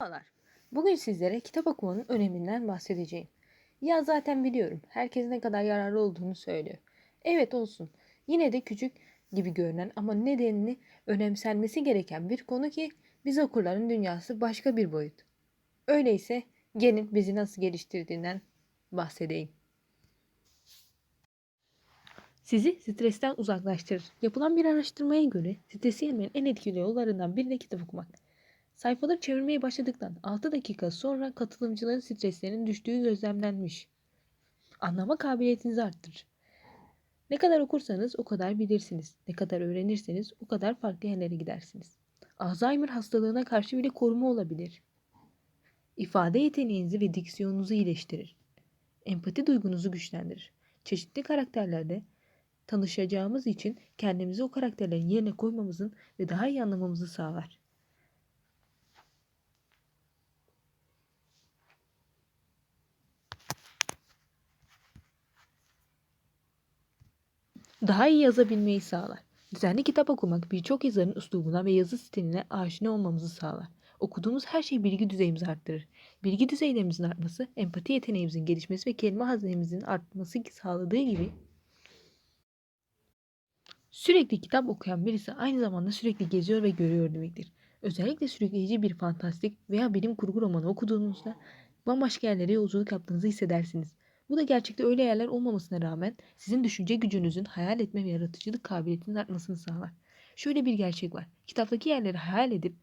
Merhabalar. Bugün sizlere kitap okumanın öneminden bahsedeceğim. Ya zaten biliyorum. Herkes ne kadar yararlı olduğunu söylüyor. Evet olsun. Yine de küçük gibi görünen ama nedenini önemsenmesi gereken bir konu ki biz okurların dünyası başka bir boyut. Öyleyse gelin bizi nasıl geliştirdiğinden bahsedeyim. Sizi stresten uzaklaştırır. Yapılan bir araştırmaya göre stresi yenmenin en etkili yollarından biri de kitap okumak. Sayfaları çevirmeye başladıktan 6 dakika sonra katılımcıların streslerinin düştüğü gözlemlenmiş. Anlama kabiliyetinizi arttırır. Ne kadar okursanız o kadar bilirsiniz. Ne kadar öğrenirseniz o kadar farklı yerlere gidersiniz. Alzheimer hastalığına karşı bile koruma olabilir. İfade yeteneğinizi ve diksiyonunuzu iyileştirir. Empati duygunuzu güçlendirir. Çeşitli karakterlerle tanışacağımız için kendimizi o karakterlerin yerine koymamızın ve daha iyi anlamamızı sağlar. Daha iyi yazabilmeyi sağlar. Düzenli kitap okumak birçok yazarın üslubuna ve yazı stiline aşina olmamızı sağlar. Okuduğumuz her şey bilgi düzeyimizi arttırır. Bilgi düzeylerimizin artması, empati yeteneğimizin gelişmesi ve kelime hazinemizin artması sağladığı gibi sürekli kitap okuyan birisi aynı zamanda sürekli geziyor ve görüyor demektir. Özellikle sürükleyici bir fantastik veya bilim kurgu romanı okuduğunuzda bambaşka yerlere yolculuk yaptığınızı hissedersiniz. Bu da gerçekte öyle yerler olmamasına rağmen sizin düşünce gücünüzün hayal etme ve yaratıcılık kabiliyetinin artmasını sağlar. Şöyle bir gerçek var. Kitaptaki yerleri hayal edip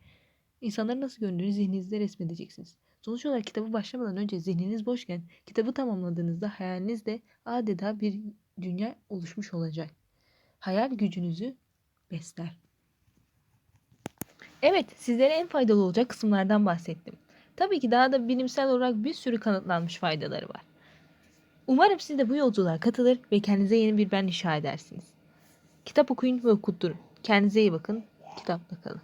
insanların nasıl göründüğünü zihninizde resmedeceksiniz. Sonuç olarak kitabı başlamadan önce zihniniz boşken kitabı tamamladığınızda hayalinizde adeta bir dünya oluşmuş olacak. Hayal gücünüzü besler. Evet, sizlere en faydalı olacak kısımlardan bahsettim. Tabii ki daha da bilimsel olarak bir sürü kanıtlanmış faydaları var. Umarım siz de bu yolculuğa katılır ve kendinize yeni bir ben inşa edersiniz. Kitap okuyun ve okutturun. Kendinize iyi bakın. Kitapla kalın.